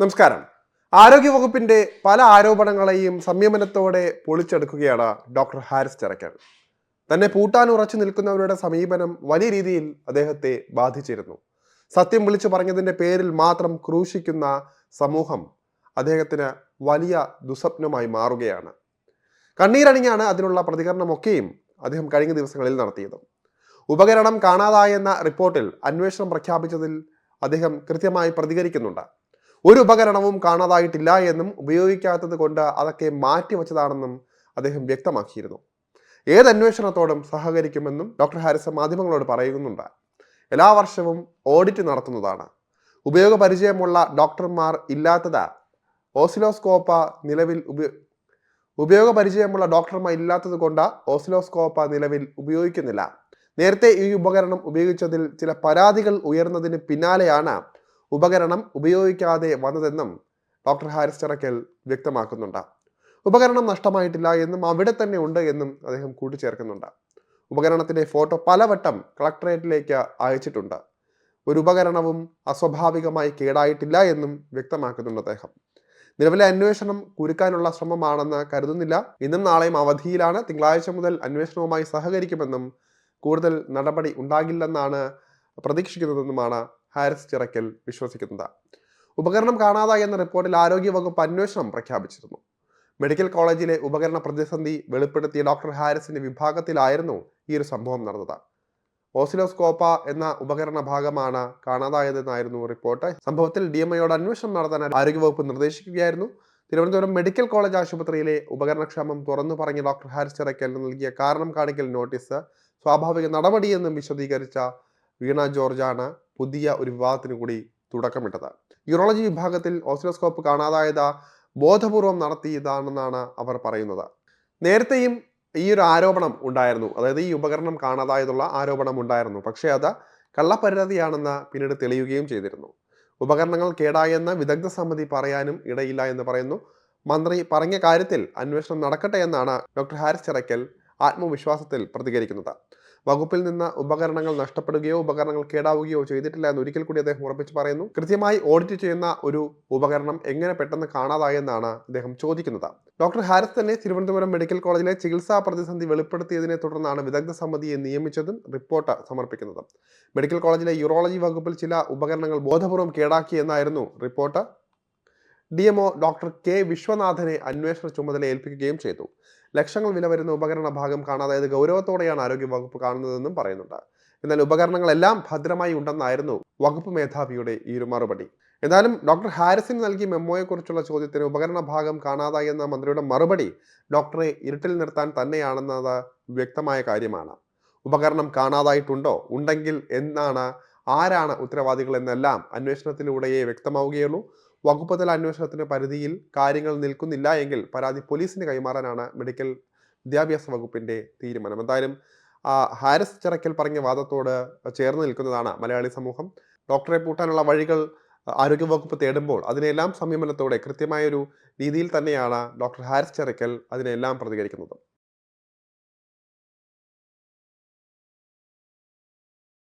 നമസ്കാരം. ആരോഗ്യവകുപ്പിന്റെ പല ആരോപണങ്ങളെയും സംയമനത്തോടെ പൊളിച്ചെടുക്കുകയാണ് ഡോക്ടർ ഹാരിസ് ചെറക്കൽ തന്നെ പൂട്ടാൻ ഉറച്ചു നിൽക്കുന്നവരുടെ സമീപനം വലിയ രീതിയിൽ അദ്ദേഹത്തെ ബാധിച്ചിരുന്നു. സത്യം വിളിച്ചു പറഞ്ഞതിന്റെ പേരിൽ മാത്രം ക്രൂശിക്കുന്ന സമൂഹം അദ്ദേഹത്തിന് വലിയ ദുസ്വപ്നമായി മാറുകയാണ്. കണ്ണീരണിഞ്ഞാണ് അതിനുള്ള പ്രതികരണമൊക്കെയും അദ്ദേഹം കഴിഞ്ഞ ദിവസങ്ങളിൽ നടത്തിയത്. ഉപകരണം കാണാതായെന്ന റിപ്പോർട്ടിൽ അന്വേഷണം പ്രഖ്യാപിച്ചതിൽ അദ്ദേഹം കൃത്യമായി പ്രതികരിക്കുന്നുണ്ട്. ഒരു ഉപകരണവും കാണാതായിട്ടില്ല എന്നും ഉപയോഗിക്കാത്തത് കൊണ്ട് അതൊക്കെ മാറ്റിവെച്ചതാണെന്നും അദ്ദേഹം വ്യക്തമാക്കിയിരുന്നു. ഏത് അന്വേഷണത്തോടും സഹകരിക്കുമെന്നും ഡോക്ടർ ഹാരിസ് മാധ്യമങ്ങളോട് പറയുന്നുണ്ട്. എല്ലാ വർഷവും ഓഡിറ്റ് നടത്തുന്നതാണ്. ഉപയോഗപരിചയമുള്ള ഡോക്ടർമാർ ഇല്ലാത്തത് ഓസിലോസ്കോപ്പ നിലവിൽ ഉപ ഉപയോഗപരിചയമുള്ള ഡോക്ടർമാർ ഇല്ലാത്തത് കൊണ്ട് ഓസിലോസ്കോപ്പ നിലവിൽ ഉപയോഗിക്കുന്നില്ല. നേരത്തെ ഈ ഉപകരണം ഉപയോഗിച്ചതിൽ ചില പരാതികൾ ഉയർന്നതിന് പിന്നാലെയാണ് ഉപകരണം ഉപയോഗിക്കാതെ വന്നതെന്നും ഡോക്ടർ ഹാരിസ് ചിറക്കൽ വ്യക്തമാക്കുന്നുണ്ട്. ഉപകരണം നഷ്ടമായിട്ടില്ല എന്നും അവിടെ തന്നെ ഉണ്ട് എന്നും അദ്ദേഹം കൂട്ടിച്ചേർക്കുന്നുണ്ട്. ഉപകരണത്തിന്റെ ഫോട്ടോ പലവട്ടം കളക്ടറേറ്റിലേക്ക് അയച്ചിട്ടുണ്ട്. ഒരു ഉപകരണവും അസ്വാഭാവികമായി കേടായിട്ടില്ല എന്നും വ്യക്തമാക്കുന്നുണ്ട് അദ്ദേഹം. നിലവിലെ അന്വേഷണം കുരുക്കാനുള്ള ശ്രമമാണെന്ന് കരുതുന്നില്ല. ഇന്നും നാളെയും അവധിയിലാണ്. തിങ്കളാഴ്ച മുതൽ അന്വേഷണവുമായി സഹകരിക്കുമെന്നും കൂടുതൽ നടപടി ഉണ്ടാകില്ലെന്നാണ് പ്രതീക്ഷിക്കുന്നതെന്നുമാണ് ഹാരിസ് ചിറക്കൽ വിശ്വസിക്കുന്നത്. ഉപകരണം കാണാതായി എന്ന റിപ്പോർട്ടിൽ ആരോഗ്യവകുപ്പ് അന്വേഷണം പ്രഖ്യാപിച്ചിരുന്നു. മെഡിക്കൽ കോളേജിലെ ഉപകരണ പ്രതിസന്ധി വെളിപ്പെടുത്തിയ ഡോക്ടർ ഹാരിസിന്റെ വിഭാഗത്തിലായിരുന്നു ഈ ഒരു സംഭവം നടന്നത്. ഓസിലോസ്കോപ്പ എന്ന ഉപകരണ ഭാഗമാണ് കാണാതായതെന്നായിരുന്നു റിപ്പോർട്ട്. സംഭവത്തിൽ ഡി എം ഐയോട് അന്വേഷണം നടത്താൻ ആരോഗ്യവകുപ്പ് നിർദ്ദേശിക്കുകയായിരുന്നു. തിരുവനന്തപുരം മെഡിക്കൽ കോളേജ് ആശുപത്രിയിലെ ഉപകരണക്ഷേമം തുറന്നു പറഞ്ഞ ഡോക്ടർ ഹാരിസ് ചിറക്കൽ നൽകിയ കാരണം കാണിക്കൽ നോട്ടീസ് സ്വാഭാവിക നടപടിയെന്നും വിശദീകരിച്ച വീണ ജോർജാണ് പുതിയ ഒരു വിവാദത്തിന് കൂടി തുടക്കമിട്ടത്. യൂറോളജി വിഭാഗത്തിൽ ഓസിലോസ്കോപ്പ് കാണാതായത് ബോധപൂർവം നടത്തിയതാണെന്നാണ് അവർ പറയുന്നത്. നേരത്തെയും ഈ ഒരു ആരോപണം ഉണ്ടായിരുന്നു. അതായത് ഈ ഉപകരണം കാണാതായതുള്ള ആരോപണം ഉണ്ടായിരുന്നു. പക്ഷേ അത് കള്ളപ്പരാതിയാണെന്ന് പിന്നീട് തെളിയുകയും ചെയ്തിരുന്നു. ഉപകരണങ്ങൾ കേടായെന്ന് വിദഗ്ധ സമിതി പറയാനും ഇടയില്ല എന്ന് പറയുന്നു. മന്ത്രി പറഞ്ഞ കാര്യത്തിൽ അന്വേഷണം നടക്കട്ടെ എന്നാണ് ഡോക്ടർ ഹാരിസ് ചിറക്കൽ ആത്മവിശ്വാസത്തിൽ പ്രതികരിക്കുന്നത്. വകുപ്പിൽ നിന്ന് ഉപകരണങ്ങൾ നഷ്ടപ്പെടുകയോ ഉപകരണങ്ങൾ കേടാവുകയോ ചെയ്തിട്ടില്ല എന്ന് ഒരിക്കൽ കൂടി അദ്ദേഹം ഉറപ്പിച്ച് പറയുന്നു. കൃത്യമായി ഓഡിറ്റ് ചെയ്യുന്ന ഒരു ഉപകരണം എങ്ങനെ പെട്ടെന്ന് കാണാതായെന്നാണ് അദ്ദേഹം ചോദിക്കുന്നത്. ഡോക്ടർ ഹാരിസ് തന്നെ തിരുവനന്തപുരം മെഡിക്കൽ കോളേജിലെ ചികിത്സാ പ്രതിസന്ധി വെളിപ്പെടുത്തിയതിനെ തുടർന്നാണ് വിദഗ്ധ സമിതിയെ നിയമിച്ചതും റിപ്പോർട്ട് സമർപ്പിക്കുന്നത്. മെഡിക്കൽ കോളേജിലെ യൂറോളജി വകുപ്പിൽ ചില ഉപകരണങ്ങൾ ബോധപൂർവം കേടാക്കിയെന്നായിരുന്നു report. D MO doctor K വിശ്വനാഥനെ അന്വേഷണ ചുമതല ഏൽപ്പിക്കുകയും ചെയ്തു. ലക്ഷങ്ങൾ വില വരുന്ന ഉപകരണ ഭാഗം കാണാതായത് ഗൗരവത്തോടെയാണ് ആരോഗ്യ വകുപ്പ് കാണുന്നതെന്നും പറയുന്നുണ്ട്. എന്നാൽ ഉപകരണങ്ങളെല്ലാം ഭദ്രമായി ഉണ്ടെന്നായിരുന്നു വകുപ്പ് മേധാവിയുടെ ഈ ഒരു മറുപടി. എന്നാലും ഡോക്ടർ ഹാരിസിന് നൽകിയ മെമ്മോയെക്കുറിച്ചുള്ള ചോദ്യത്തിന് ഉപകരണ ഭാഗം കാണാതായി എന്ന മന്ത്രിയുടെ മറുപടി ഡോക്ടറെ ഇരുട്ടിൽ നിർത്താൻ തന്നെയാണെന്നത് വ്യക്തമായ കാര്യമാണ്. ഉപകരണം കാണാതായിട്ടുണ്ടോ? ഉണ്ടെങ്കിൽ എന്നാണ്? ആരാണ് ഉത്തരവാദികൾ? എന്നെല്ലാം അന്വേഷണത്തിലൂടെയേ വ്യക്തമാവുകയുള്ളൂ. വകുപ്പ് തല അന്വേഷണത്തിന് പരിധിയിൽ കാര്യങ്ങൾ നിൽക്കുന്നില്ല എങ്കിൽ പരാതി പോലീസിന് കൈമാറാനാണ് മെഡിക്കൽ വിദ്യാഭ്യാസ വകുപ്പിന്റെ തീരുമാനം. എന്തായാലും ഹാരിസ് ചിറക്കൽ പറഞ്ഞ വാദത്തോട് ചേർന്ന് നിൽക്കുന്നതാണ് മലയാളി സമൂഹം. ഡോക്ടറെ പൂട്ടാനുള്ള വഴികൾ ആരോഗ്യവകുപ്പ് തേടുമ്പോൾ അതിനെല്ലാം സംയമനത്തോടെ കൃത്യമായൊരു രീതിയിൽ തന്നെയാണ് ഡോക്ടർ ഹാരിസ് ചിറക്കൽ അതിനെല്ലാം പ്രതികരിക്കുന്നത്.